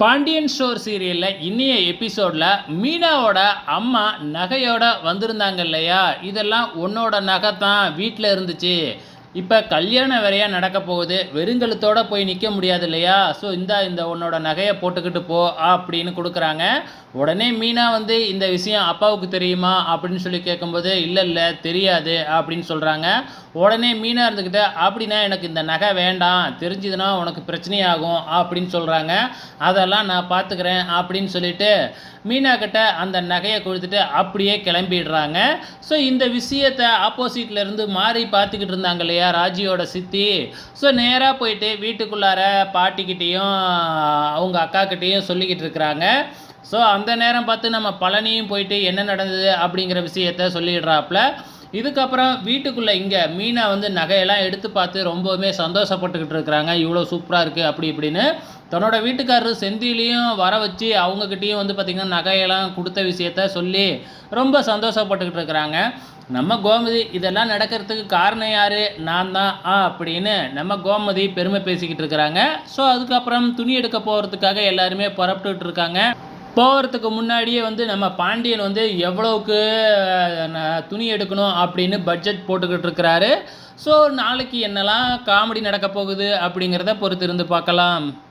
Pandian store சீரியலில் இன்னைய எபிசோடில் மீனாவோட அம்மா நகையோட வந்திருந்தாங்க இல்லையா? இதெல்லாம் உன்னோட நகை தான் வீட்டில் இருந்துச்சு. இப்போ கல்யாணம் வேறையாக நடக்க போகுது. வெறுங்கழுத்தோட போய் நிற்க முடியாது இல்லையா? ஸோ இந்த இந்த உன்னோட நகையை போட்டுக்கிட்டு போ அப்படின்னு கொடுக்குறாங்க. உடனே மீனா வந்து இந்த விஷயம் அப்பாவுக்கு தெரியுமா? அப்படின்னு சொல்லி கேட்கும்போது இல்லை இல்லை தெரியாது அப்படின்னு சொல்கிறாங்க உடனே மீனாக இருந்துக்கிட்டு அப்படின்னா எனக்கு இந்த நகை வேண்டாம். தெரிஞ்சுதுன்னா உனக்கு பிரச்சனையாகும் அப்படின்னு சொல்கிறாங்க அதெல்லாம் நான் பார்த்துக்கிறேன் அப்படின்னு சொல்லிட்டு மீனா கிட்ட அந்த நகையை கொடுத்துட்டு அப்படியே கிளம்பிடுறாங்க. ஸோ இந்த விஷயத்தை ஆப்போசிட்ல இருந்து மாறி பார்த்துக்கிட்டு இருந்தாங்க இல்லையா ராஜியோட சித்தி. ஸோ நேராக போயிட்டு வீட்டுக்குள்ளார பாட்டிக்கிட்டேயும் அவங்க அக்காக்கிட்டேயும் சொல்லிக்கிட்டு இருக்கிறாங்க. ஸோ அந்த நேரம் பார்த்து நம்ம பழனியும் போயிட்டு என்ன நடந்தது அப்படிங்கிற விஷயத்த சொல்லிடுறாப்புல. இதுக்கப்புறம் வீட்டுக்குள்ளே இங்கே மீனை வந்து நகையெல்லாம் எடுத்து பார்த்து ரொம்பவுமே சந்தோஷப்பட்டுக்கிட்டு இருக்கிறாங்க. இவ்வளோ சூப்பராக இருக்குது அப்படி இப்படின்னு. தன்னோட வீட்டுக்காரர் செந்திலையும் வர வச்சு அவங்கக்கிட்டேயும் வந்து பார்த்திங்கன்னா நகையெல்லாம் கொடுத்த விஷயத்த சொல்லி ரொம்ப சந்தோஷப்பட்டுக்கிட்டு இருக்கிறாங்க. நம்ம கோமதி இதெல்லாம் நடக்கிறதுக்கு காரணம் யார்? நான் தான் ஆ அப்படின்னு நம்ம கோமதி பெருமை பேசிக்கிட்டு இருக்கிறாங்க. ஸோ அதுக்கப்புறம் துணி எடுக்க போகிறதுக்காக எல்லாருமே புறப்பட்டுக்கிட்டு இருக்காங்க. போகிறதுக்கு முன்னாடியே வந்து நம்ம பாண்டியன் வந்து எவ்வளோவுக்கு ந- துணி எடுக்கணும் அப்படின்னு பட்ஜெட் போட்டுக்கிட்டு இருக்கிறாரு. ஸோ நாளைக்கு என்னெல்லாம் காமெடி நடக்க போகுது அப்படிங்கிறத பொறுத்து இருந்து பார்க்கலாம்.